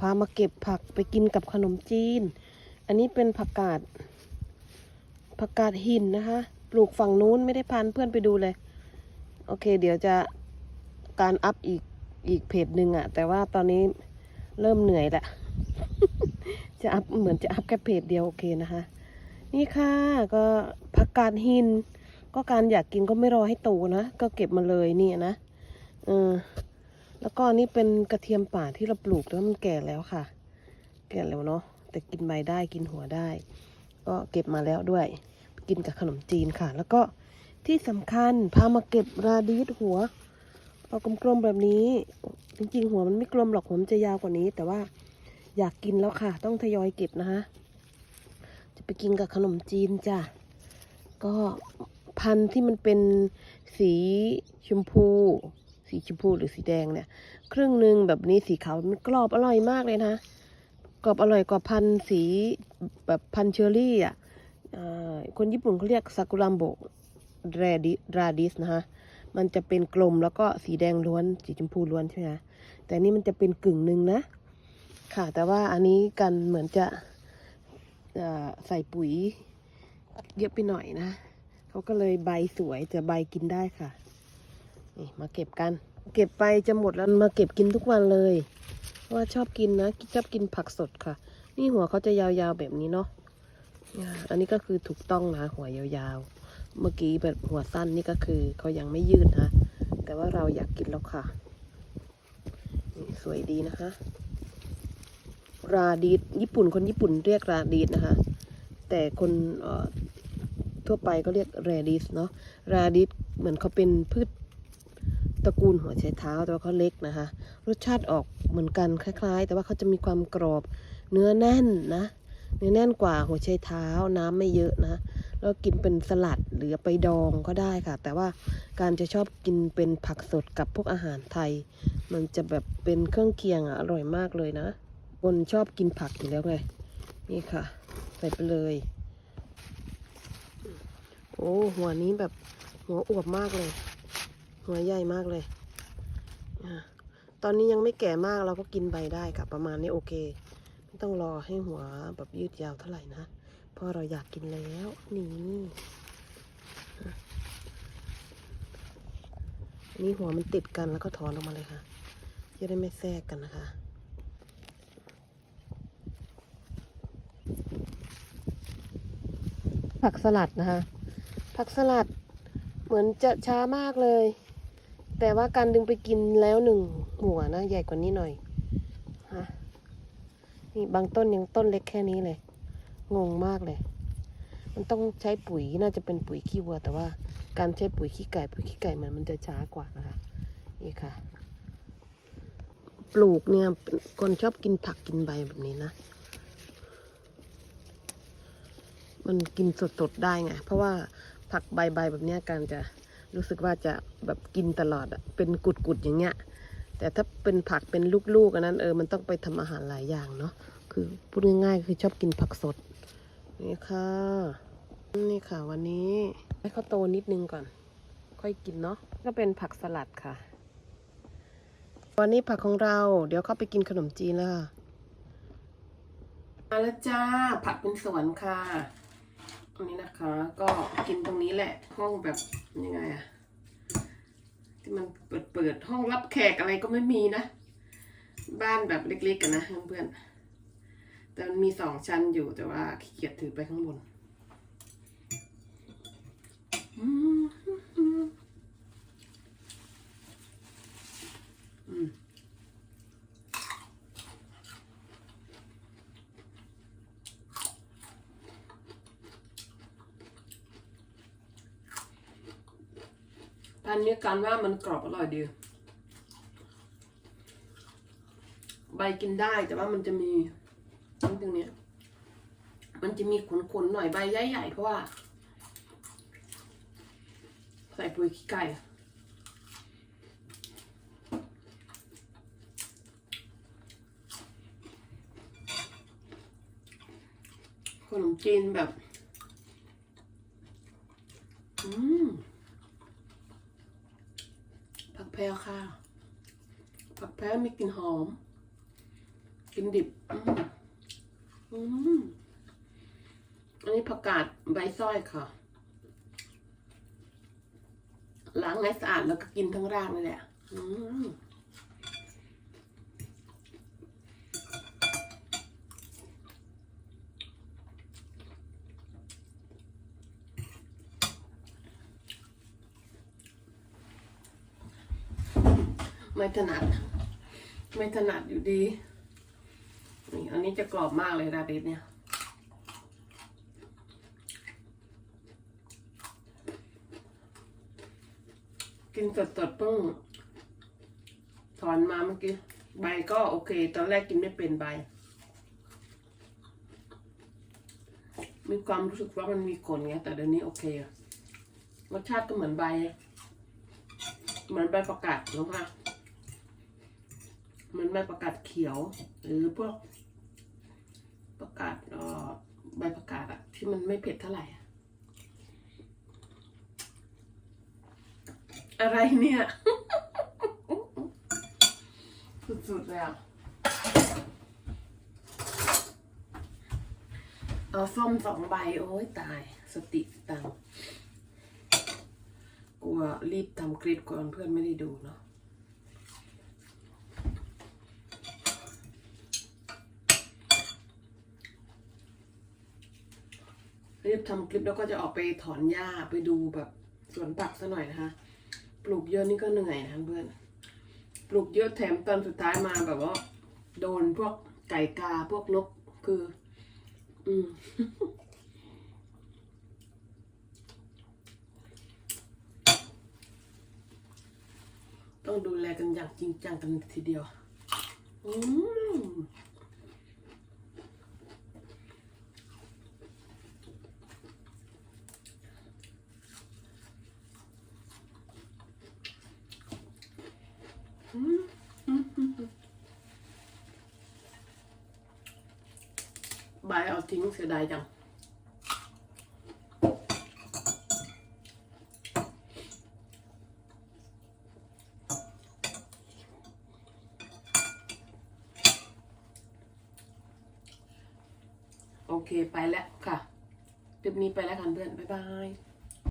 พามาเก็บผักไปกินกับขนมจีน อันนี้เป็นผักกาด ผักกาดหินนะคะ ปลูกฝั่งนู้นไม่ได้พานเพื่อนไปดูเลย โอเค เดี๋ยวจะการอัพอีกอีกเพจหนึ่งอะแต่ว่าตอนนี้เริ่มเหนื่อยละ จะอัพเหมือนจะอัพแค่เพจเดียวโอเคนะคะ นี่ค่ะก็ผักกาดหิน ก็การอยากกินก็ไม่รอให้โตนะ ก็เก็บมาเลยนี่นะเออ แล้วก็อันนี่เป็นกระเทียมป่าที่เราปลูกแล้วมันแก่แล้วค่ะ แก่แล้วเนาะแต่กินใบได้กินหัวได้ ก็เก็บมาแล้วด้วย กินกับขนมจีนค่ะ แล้วก็ที่สำคัญพามาเก็บราดีสหัวเอากลมๆแบบนี้ จริงๆ หัวมันไม่กลมหรอกหัวมันจะยาวกว่านี้ แต่ว่าอยากกินแล้วค่ะ ต้องทยอยเก็บนะคะ จะไปกินกับขนมจีนจ้ะก็พันธุ์ที่มันเป็นสีชมพู สีชมพูหรือสีแดงเนี่ย ครึ่งหนึ่งแบบนี้สีขาวมันกรอบอร่อยมากเลยนะกรอบอร่อยกว่าพันสีแบบพันเชอร์รี่อะคนญี่ปุ่นเขาเรียกซากุรัมโบเรดิราดิสนะคะมันจะเป็นกลมแล้วก็สีแดงล้วน สีชมพูล้วนใช่ไหมคะแต่นี่มันจะเป็นกึ่งหนึ่งนะ ค่ะ แต่ว่าอันนี้กันเหมือนจะใส่ปุ๋ยเยอะไปหน่อยนะ เขาก็เลยใบสวยแต่ใบกินได้ค่ะ นี่มาเก็บกัน เก็บไปจะหมดแล้วมาเก็บกินทุกวันเลยเพราะว่าชอบกินนะชอบกินผักสดค่ะ นี่หัวเขาจะยาวๆแบบนี้เนาะอันนี้ก็คือถูกต้องนะหัวยาวๆ เมื่อกี้แบบหัวสั้นนี่ก็คือเขายังไม่ยืดนะแต่ว่าเราอยากกินแล้วค่ะสวยดีนะคะ ราดีดญี่ปุ่นคนญี่ปุ่นเรียกราดีดนะคะ แต่คนทั่วไปก็เรียกแรดิสเนาะราดิสเหมือนเขาเป็นพืช ตระกูลหัวไชเท้าแต่ว่าเขาเล็กนะคะ รสชาติออกเหมือนกันคล้าย ๆ แต่ว่าเขาจะมีความกรอบเนื้อแน่นนะเนื้อแน่นกว่าหัวไชเท้าน้ำไม่เยอะนะแล้วกินเป็นสลัดหรือไปดองก็ได้ค่ะ แต่ว่าการจะชอบกินเป็นผักสดกับพวกอาหารไทย มันจะแบบเป็นเครื่องเคียงอะอร่อยมากเลยนะคนชอบกินผักอยู่แล้วไงนี่ค่ะ ใส่ไปเลย โอ้หัวนี้แบบหัวอวบมากเลย หัวใหญ่มากเลย ตอนนี้ยังไม่แก่มากเราก็กินใบได้ค่ะ ประมาณนี้โอเค ไม่ต้องรอให้หัวแบบยืดยาวเท่าไหร่นะเพราะเราอยากกินแล้ว นี่นนี่หัวมันติดกันแล้วก็ถอนออกมาเลยค่ะจะได้ไม่แทรกกันนะคะผักสลัดนะคะผักสลัดเหมือนจะช้ามากเลย แต่ว่าการดึงไปกินแล้วหนึ่งหัวนะ ใหญ่กว่านี้หน่อยฮะนี่บางต้นยังต้นเล็กแค่นี้เลย งงมากเลย มันต้องใช้ปุ๋ยน่าจะเป็นปุ๋ยขี้วัว แต่ว่าการใช้ปุ๋ยขี้ไก่ปุ๋ยขี้ไก่มันมันจะช้ากว่านะคะนี่ค่ะ ปลูกเนี่ยคนชอบกินผักกินใบแบบนี้นะ มันกินสดๆได้ไง เพราะว่าผักใบๆแบบเนี้ยการจะ รู้สึกว่าจะแบบกินตลอดอะเป็นกุดๆอย่างเงี้ย แต่ถ้าเป็นผักเป็นลูกๆอันนั้นเออมันต้องไปทำอาหารหลายอย่างเนาะคือพูดง่ายๆคือชอบกินผักสดนี่ค่ะนี่ค่ะ วันนี้ให้เขาโตนิดนึงก่อน ค่อยกินเนาะก็เป็นผักสลัดค่ะ วันนี้ผักของเราเดี๋ยวเข้าไปกินขนมจีนแล้วค่ะมาแล้วจ้าผักเป็นสวนค่ะ นนี้นะคะ ก็กินตรงนี้แหละ ห้องแบบยังไงอะที่มันเปิดเปิดห้องรับแขกอะไรก็ไม่มีนะ บ้านแบบเล็กๆกันนะเพื่อนๆแต่มันมีสองชั้นอยู่แต่ว่าขี้เกียจถือไปข้างบนอืมอืม พันนี้การว่ามันกรอบอร่อยดี ใบกินได้แต่ว่ามันจะมีตรงนี้มันจะมีขนๆหน่อยใบใหญ่ๆเพราะว่า ใส่ปุ๋ยขี้ไก่ขนมจีนแบบ อืม ผักแพ รวค่ะ ผักแพรวมีกลิ่นหอม กินดิบ อืมอืมอันนี้ผักกาดใบส้อยค่ะ ล้างให้สะอาดแล้วก็กินทั้งรากนี่แหละ อืม ไม่ถนัด ไม่ถนัดอยู่ดีนี่อันนี้จะกรอบมากเลยราเดสเนี่ยกินสดๆเพิ่งถอนมาเมื่อกี้ใบก็โอเค ตอนแรกกินไม่เป็นใบ มีความรู้สึกว่ามันมีขนไงแต่เดี๋ยวนี้โอเคอะรสชาติก็เหมือนใบ เหมือนใบประกาศนะคะเหม ใบประกาศเขียว หรือพวกประกาศใบประกาศอะที่มันไม่เผ็ดเท่าไหร่อะอะไรเนี่ยสุดๆเลยอะเอาส้มสองใบ โอ้ยตาย สติตังกลัวรีบทำคลิปก่อนเพื่อนไม่ได้ดูเนาะ รีบทำคลิปแล้วก็จะออกไปถอนหญ้าไปดูแบบสวนผักซะหน่อยนะคะ ปลูกเยอะนี่ก็เหนื่อยนะเพื่อน ปลูกเยอะแถมตอนสุดท้ายมาแบบว่า โดนพวกไก่กาพวกนกคือ อืมต้องดูแลกันอย่างจริงจังกันทีเดียว อืม ใบเอาทิ้งเสียดายจัง โอเคไปแล้วค่ะคลิปนี้ไปแล้วกันเพื่อน บ๊ายบาย